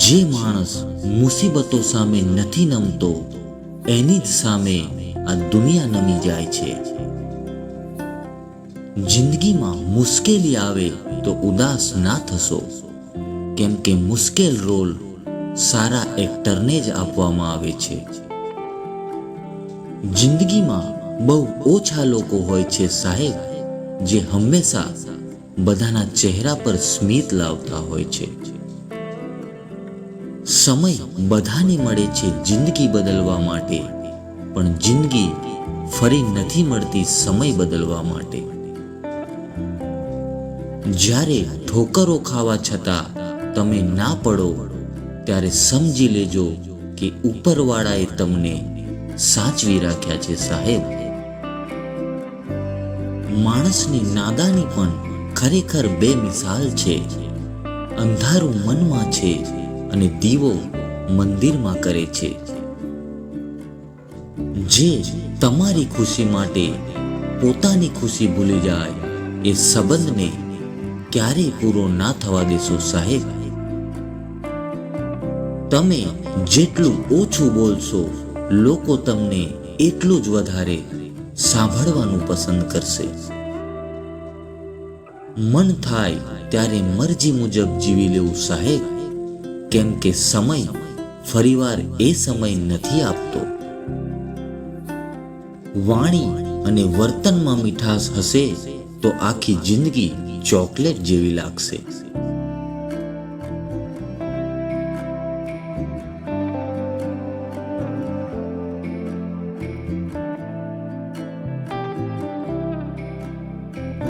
જે માણસ મુસીબતો સામે નથી નમતો, એની જ સામે આ દુનિયા નમી જાય છે. જિંદગીમાં મુશ્કેલી આવે તો ઉદાસ ના થશો, કેમ કે મુશ્કેલ રોલ સારા એક્ટરને જ આપવામાં આવે છે. જિંદગીમાં બહુ ઓછા લોકો હોય છે સાહેબ, જે હંમેશા બધાના ચહેરા પર સ્મિત લાવતા હોય છે. સમય બધાને મળે છે જિંદગી બદલવા માટે. પણ જિંદગી ફરી નથી મળતી સમય બદલવા માટે. જ્યારે ઠોકરો ખાવા છતાં તમે ના પડો, ત્યારે સમજી લેજો કે ઉપરવાળાએ તમને સાચવી રાખ્યા છે સાહેબ. માણસની નાદાની પણ ખરેખર બે મિસાલ છે. અંધારું મનમાં છે. અને દીવો મંદિરમાં કરે છે. જે તમારી ખુશી માટે પોતાની ખુશી ભૂલી જાય, એ સંબંધને ક્યારેય પૂરો ના થવા દેશો સાહેબ. તમે જેટલું ઓછું બોલશો, લોકો તમને એટલું જ વધારે સાંભળવાનું પસંદ કરશે. મન થાય ત્યારે મરજી મુજબ જીવી લેવું સાહેબ. કેમ કે સમય ફરીવાર એ સમય નથી આપતો. વાણી અને વર્તનમાં મીઠાશ હશે તો આખી જિંદગી ચોકલેટ જેવી લાગશે.